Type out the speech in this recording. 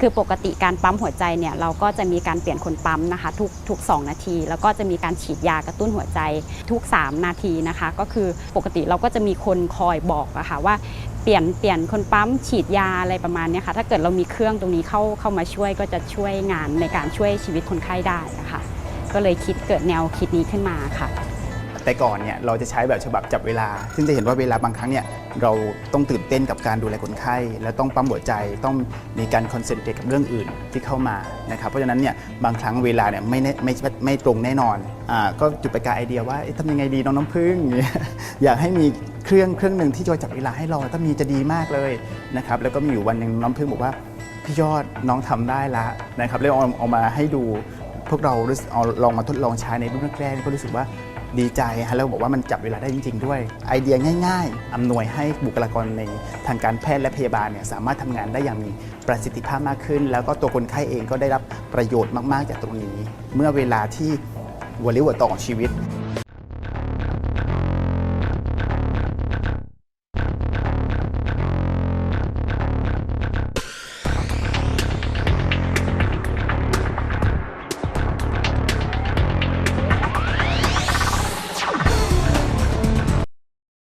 คือปกติการปั๊มหัวใจเนี่ยเราก็จะมีการเปลี่ยนคนปั๊มนะคะทุกทุก 2 นาที แล้วก็จะมีการฉีดยากระตุ้นหัวใจทุก 3 นาทีนะคะ ก็คือปกติเราก็จะมีคนคอยบอกอะค่ะว่าเปลี่ยนเปลี่ยนคนปั๊มฉีดยาอะไรประมาณนี้ค่ะถ้าเกิดเรามีเครื่องตรงนี้เข้าเข้ามาช่วยก็จะช่วยงานในการช่วยชีวิตคนไข้ได้นะคะก็เลยคิดเกิดแนวคิดนี้ขึ้นมาค่ะ แต่ก่อนเนี่ยเราจะใช้แบบฉบับจับเวลา ซึ่งจะเห็นว่าเวลาบางครั้งเนี่ยเราต้องตื่นเต้นกับการดูแลคนไข้ และต้องปั๊มหัวใจต้องมีการคอนเซนเทรตกับเรื่องอื่นที่เข้ามานะครับเพราะฉะนั้นเนี่ยบางครั้งเวลาเนี่ยไม่แน่ไม่ไม่ตรงแน่นอนอ่าก็จุดประกายไอเดียว่าทำยังไงดีน้องน้ำพึ่งเนี่ยอยากให้มีเครื่องเครื่องหนึ่งที่จะจับเวลาให้เราถ้ามีจะดีมากเลยนะครับแล้วก็มีอยู่วันหนึ่งน้องพึ่งบอกว่าพี่ยอดน้องทำได้ละนะครับเลยเอาเอามาให้ดูพวกเราเอาลองมาทดลองใช้ในรุ่นแรกๆก็รู้สึกว่า ดีใจฮะแล้วบอกว่ามันจับเวลาได้จริง ๆ ด้วย ไอเดียง่าย ๆ อำนวยให้บุคลากรในทางการแพทย์และพยาบาลเนี่ยสามารถทำงานได้อย่างมีประสิทธิภาพมากขึ้น แล้วก็ตัวคนไข้เองก็ได้รับประโยชน์มาก ๆ จากตรงนี้ เมื่อเวลาที่วัวเรียวต่อชีวิต